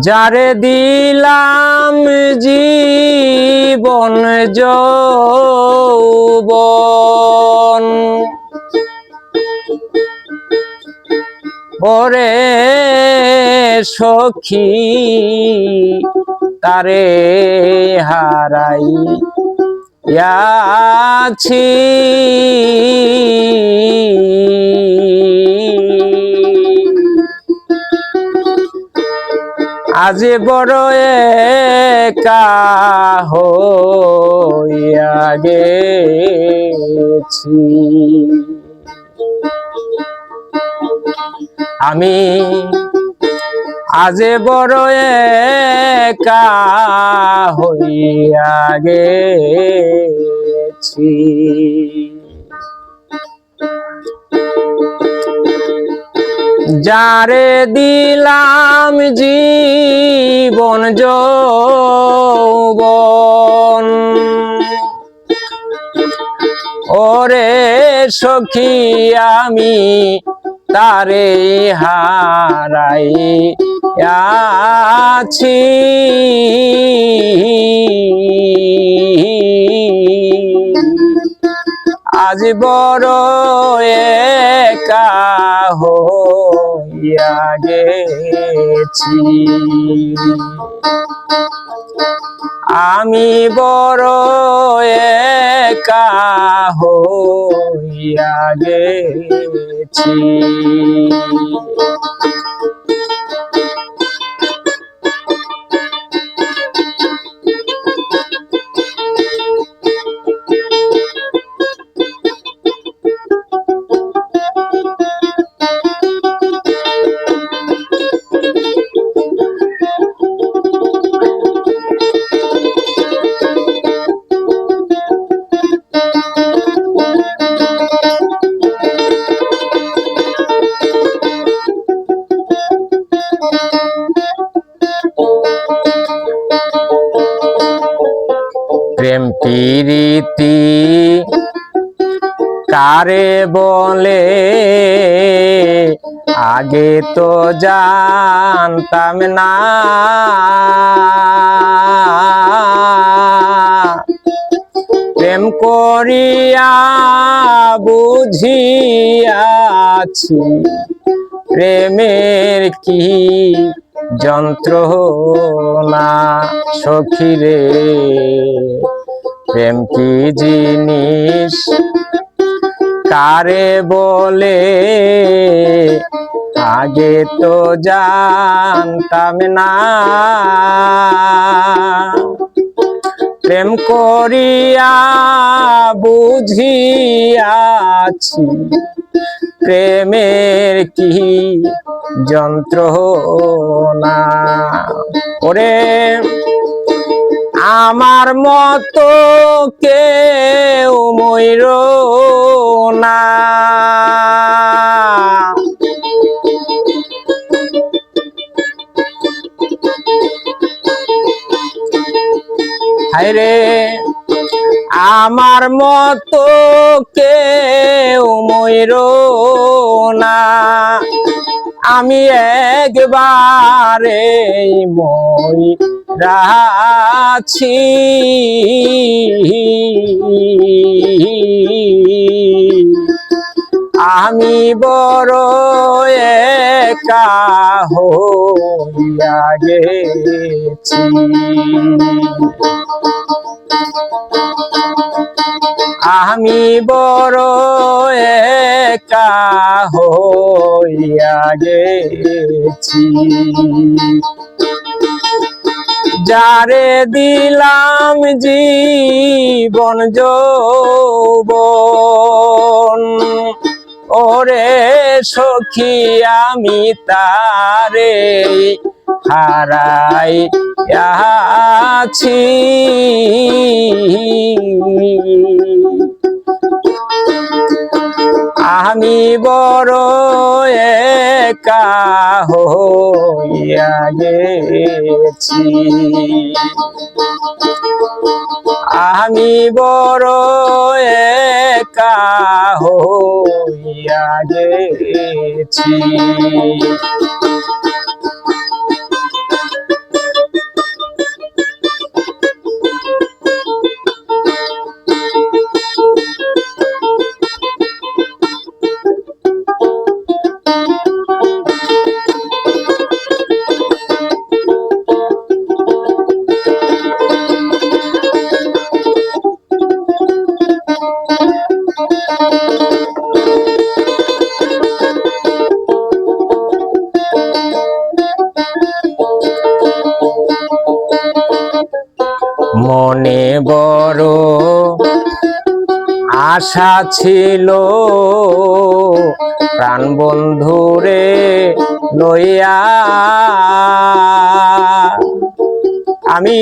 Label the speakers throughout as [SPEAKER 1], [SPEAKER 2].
[SPEAKER 1] যারে দিলাম জীবন যৌবন। ওরে সখী তারে হারাই আছি। আজ বড় একা হইয়া গেছি। আমি আজ বড় একা গেছি। যারে দিলাম জীবন যৌবন। ওরে সখী আমি তারে হারাই আছি। আজ বড় একা হইয়া গেছি। আমি বড় একা হইয়া গেছি। প্রীতি। কারে বলে আগে তো জানতাম না। প্রেম করিয়া বুঝিয়াছি প্রেমের কি যন্ত্রণা সখিরে প্রেম কি জিনিস? কারে বলে? আগে তো জানতাম না। প্রেম করিয়া বুঝিয়াছি, প্রেমের কি যন্ত্রণা? ওরে আমার মতো কেউ ময়ূর না। হায়রে আমার মতো কেউ ময়ূর না। আমি একবারে মই রাছি আমি বড় একা হইয়া গেছি। আমি বড় একা হইয়া গেছি। যারে দিলাম জীবন, যৌবন, ওরে সখী আমি তারে হারাই আছি। আমি বড় একা হইয়া গেছি। আমি বড় একা হইয়া গেছি। মনে বড় আশা ছিল। প্রাণ বন্ধুরে লইয়া আমি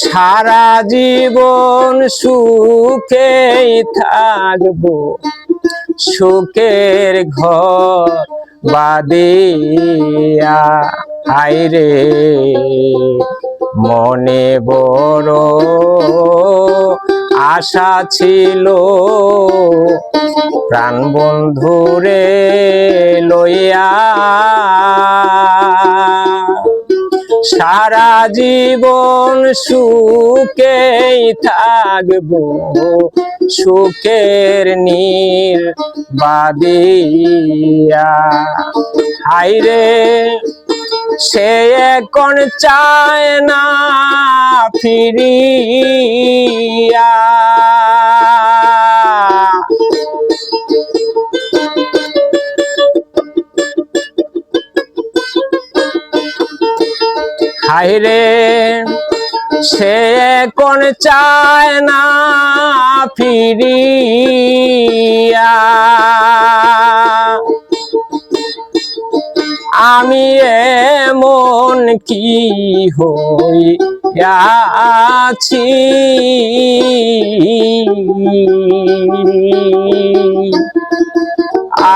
[SPEAKER 1] সারা জীবন সুখে থাকব। সুখের ঘর বাদিয়া হাইরে মনে বড় আশা ছিল। প্রাণ বন্ধুরে লইয়া সারা জীবন সুখেই থাকব। সুখের নীর বাদিয়া। হাইরে সে এখন চায় না ফিরিয়া। হাইরে সে কোন চায় না ফিরিয়া। আমি এমন কি হই আছি?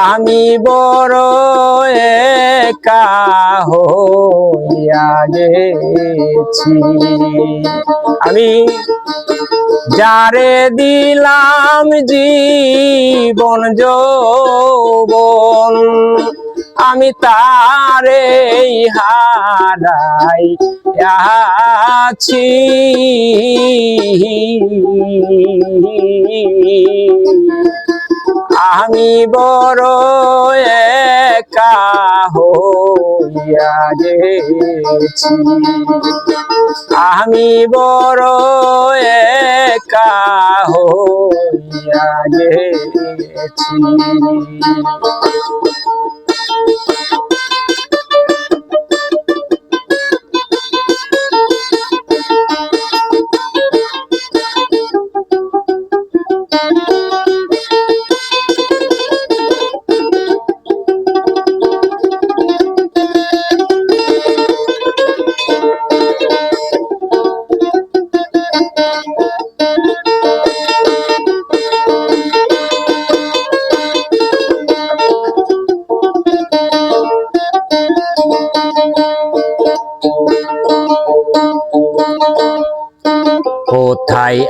[SPEAKER 1] আমি বড় একা হইয়া গেছি। আমি যারে দিলাম জীবন যৌবন আমি তারে হারাই আছি। আমি বড় একা হইয়া গেছি। আমি বড় একা হইয়া গেছি।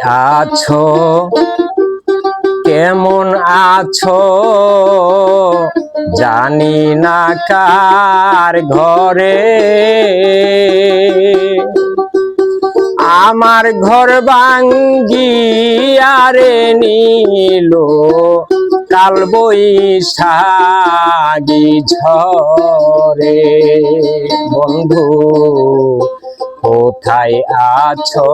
[SPEAKER 1] আছো? কেমন আছো? জানি না কার ঘরে। আমার ঘর ভাঙ্গিয়ারে নিল কাল বৈশাখী ঝরে। বন্ধু কোথায় আছো?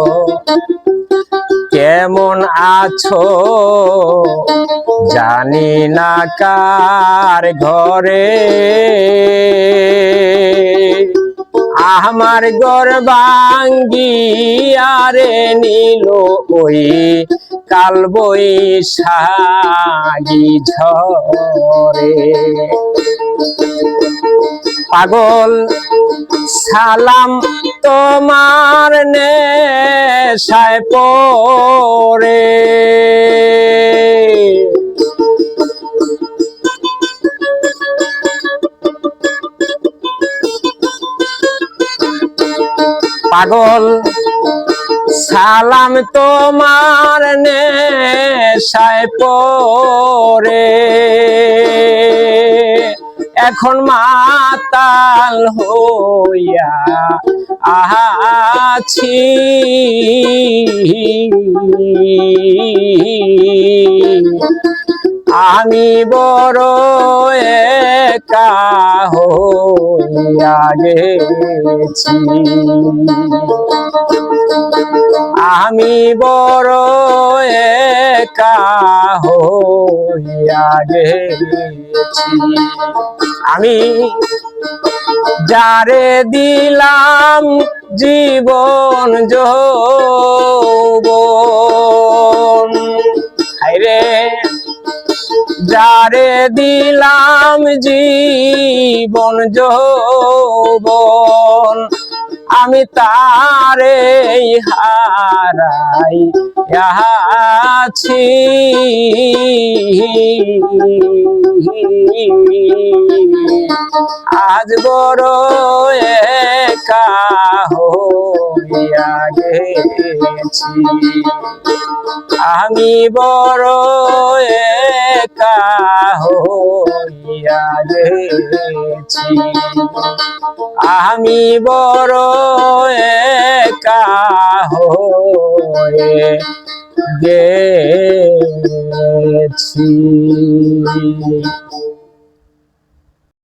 [SPEAKER 1] কেমন আছো? জানি না কার ঘরে। আমার গর আরে নিল ওই কাল বৈশাখী ঝরে পাগল। সালাম তোমার নেশায় পরে পাগল। সালাম তোমার নেশায় পরে এখন মাতাল হইয়া আছি। আমি বড় একা হইয়া গেছি। আমি বড় একা হইয়া গেছি। আমি যারে দিলাম জীবন যৌবন। হায়রে যারে দিলাম জীবন যৌবন। আমি তারে হারাই আছি। আজ বড় একা হইয়া গেছি। আমি বড় একা হইয়া আমি বড় একা হয়ে গেছি।